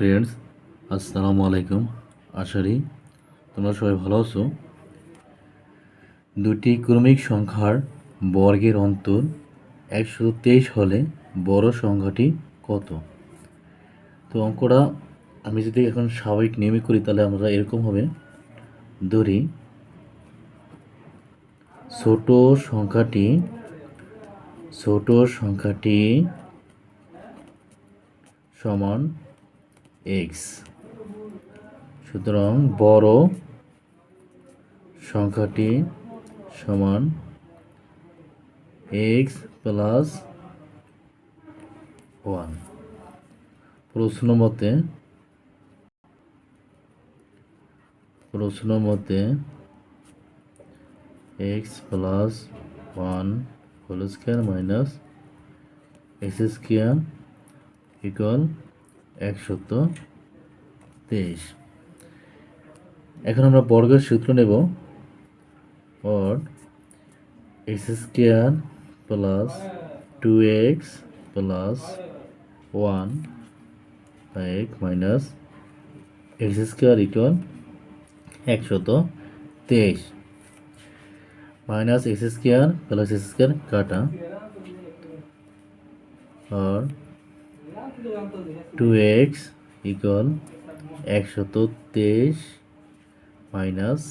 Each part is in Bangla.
ফ্রেন্ডস আসসালামু আলাইকুম। আশারি তোমরা সবাই ভালো আছো। দুটি ক্রমিক সংখ্যার বর্গের অন্তর একশো তেইশ হলে বড় সংখ্যাটি কত? তো অঙ্কটা আমি যদি এখন স্বাভাবিক নিয়মে করি, তাহলে আমরা এরকম হবে। ধরি, ছোট সংখ্যাটি ছোট সংখ্যাটি সমান এক্স সুতরাং বড় সংখ্যাটি সমান এক্স প্লাস ওয়ান প্রশ্ন মতে প্রশ্ন মতে x plus one whole square minus x square equal একশত তেইশ। এখন আমরা বর্গের সূত্র নেব। Or x square plus two x plus one এক মাইনাস এক্স স্কোয়ার ইকুয়াল একশত তেইশ। Minus x square plus x square কাটা। আর টু এক্স ইকুয়াল একশত তেইশ মাইনাস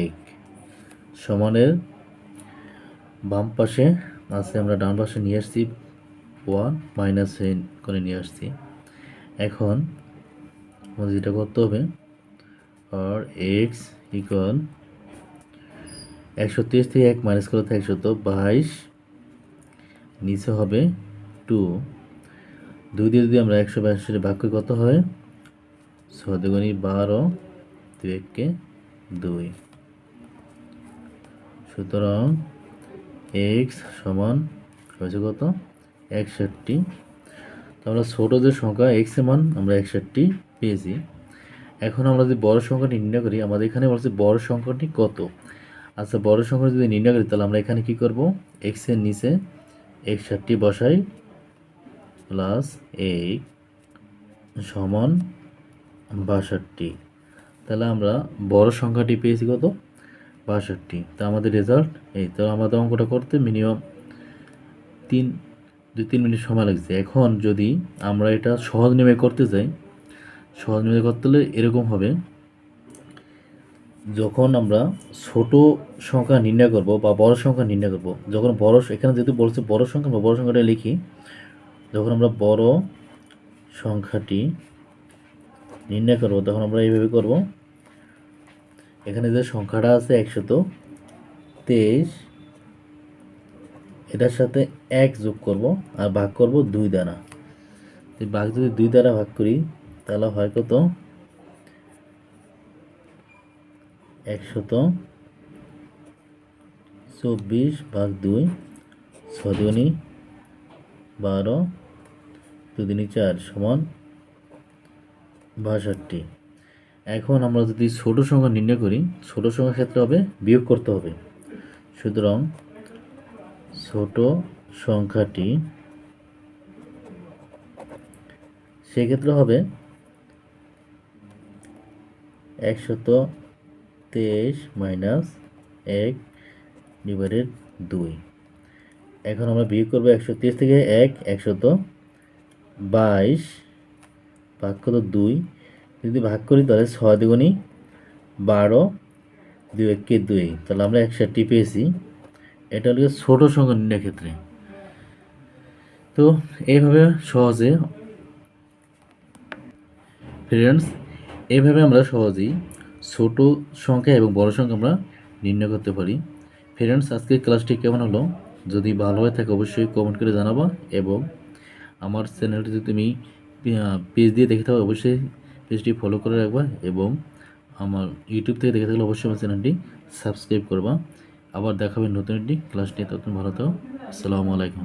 এক। সমানের বাম পাশে আছে, আমরা ডান পাশে নিয়ে আসছি ওয়ান মাইনাস করে নিয়ে আসছি। এখন যেটা করতে হবে আর এক্স ইকুয়াল একশো তেইশ থেকে এক মাইনাস করতে একশত বাইশ, নিচে হবে টু দুই দিয়ে যদি আমরা একশো বাইশ ভাগ কত হয়? ছয় বারো, দুই দুই। সুতরাং এক্স সমান হয়েছে কত? একষট্টি। তো আমরা ছোটো যে সংখ্যা এক্স মান আমরা একষট্টি পেয়েছি। এখন আমরা যদি বড় সংখ্যাটি নির্ণয় করি, আমাদের এখানে বলছে বড় সংখ্যাটি কত? আচ্ছা বড় সংখ্যা যদি নির্ণয় করি, তাহলে আমরা এখানে কি করব? এক্সের নিচে একষট্টি বসাই প্লাস এইট সমান বাষট্টি। তাহলে আমরা বড় সংখ্যাটি পেয়েছি কত? বাষট্টি। তা আমাদের রেজাল্ট এই। তো আমাদের অঙ্কটা করতে মিনিমাম তিন, দুই, তিন মিনিট সময় লাগছে। এখন যদি আমরা এটা সহজ নেমে করতে যাই, সহজ নেমে করতে হলে এরকম হবে, যখন আমরা ছোট সংখ্যা নির্ণয় করব বা বড় সংখ্যা নির্ণয় করব, যখন বড়, এখানে যেহেতু বলছে বড় সংখ্যা বা বড় সংখ্যাটা লিখি যখন আমরা বড় সংখ্যাটি নির্ণয় করব, তখন আমরা এইভাবে করব। এখানে যে সংখ্যাটা আছে একশত তেইশ, এটার সাথে এক যোগ করব আর ভাগ করব দুই দ্বারা। ভাগ যদি দুই দ্বারা ভাগ করি, তাহলে হয় কত? একশত চব্বিশ ভাগ দুই ছদিনী বারো দুদিনী চার সমান বাষট্টি। এখন আমরা যদি ছোট সংখ্যা নির্ণয় করি, ছোট সংখ্যার ক্ষেত্রে হবে, বিয়োগ করতে হবে। সুতরাং ছোট সংখ্যাটি সেক্ষেত্রে হবে একশত তেইশ মাইনাস এক ডিভাইডেড দুই। এখন আমরা বিয়োগ করব একশো তেইশ থেকে এক, একশত বাইশ ভাগ কত দুই, যদি ভাগ করি তাহলে ছয় দুগুণি বারো দুই এককে দুই। তাহলে আমরা একষট্টি পেয়েছি। এটা হলো ছোটো সংখ্যা নির্ণয় ক্ষেত্রে। তো এইভাবে সহজে ফ্রেন্ডস এইভাবে আমরা সহজেই ছোট সংখ্যা এবং বড় সংখ্যা আমরা নির্ণয় করতে পারি। ফ্রেন্ডস আজকের ক্লাসটি কেমন হলো? যদি ভালো হয়ে থাকে অবশ্যই কমেন্ট করে জানাবা এবং আমার চ্যানেলটি যদি তুমি পেজ দিয়ে দেখে থাকো, অবশ্যই পেজটি ফলো করে রাখবা এবং আমার ইউটিউব থেকে দেখে থাকলে অবশ্যই আমার চ্যানেলটি সাবস্ক্রাইব করবা। আবার দেখাবে নতুন একটি ক্লাস নিয়ে তখন ভালো থাকো। আসসালামু আলাইকুম।